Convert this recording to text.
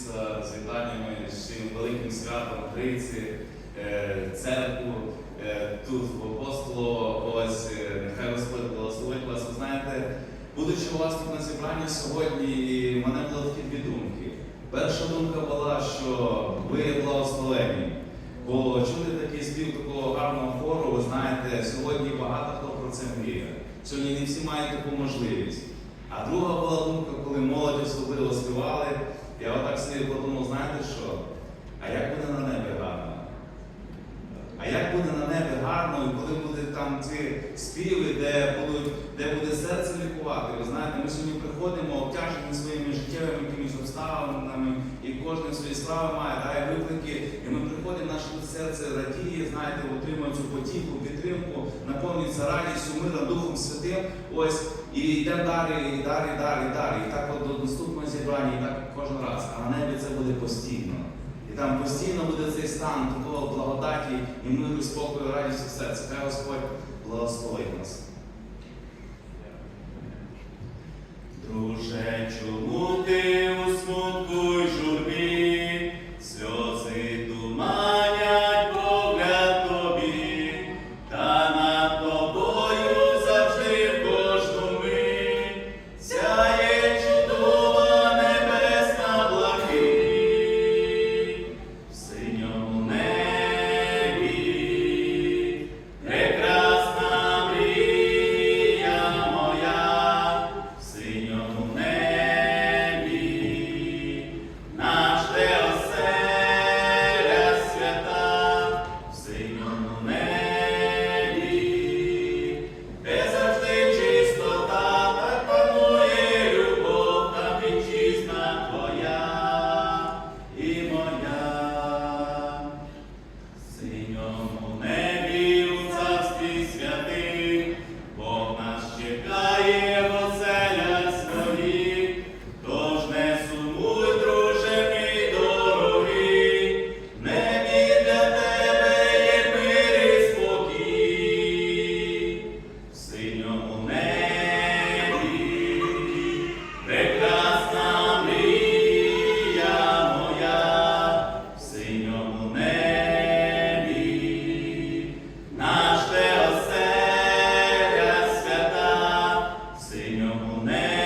з вітаннями з цим великим святом Триці, е, церкву, е, тут в апостолу. Ось е, нехай Господь благословить вас. Знаєте, будучи у вас тут на зібранні сьогодні, і мене було такі дві думки. Перша думка була, що ви благословені. Бо чути такий спів такого гарного хору, ви знаєте, сьогодні багато хто про це мріє. Сьогодні не всі мають таку можливість. А друга була думка, коли молодь особливо співали, я отак собі подумав, знаєте що? А як буде на небі гарно? А як буде на небі гарно, і коли буде там ці співи, де будуть, де буде серце лікувати? Ви знаєте, ми сьогодні приходимо обтяжені своїми життєвими якимись обставинами, і кожен свої справи має, дає виклики, і ми приходимо, наше серце радіє, знаєте, отримує цю потіху, підтримку, наповнюється радістю, миром, Духом Святим. Ось і йдемо далі, і далі, далі, далі. І так от до наступного зібрання, і так кожен раз. А на небі це буде постійно. І там постійно буде цей стан такого благодаті і миру, спокою, радістю в серці. Хай Господь благословить нас. Друже, Amen.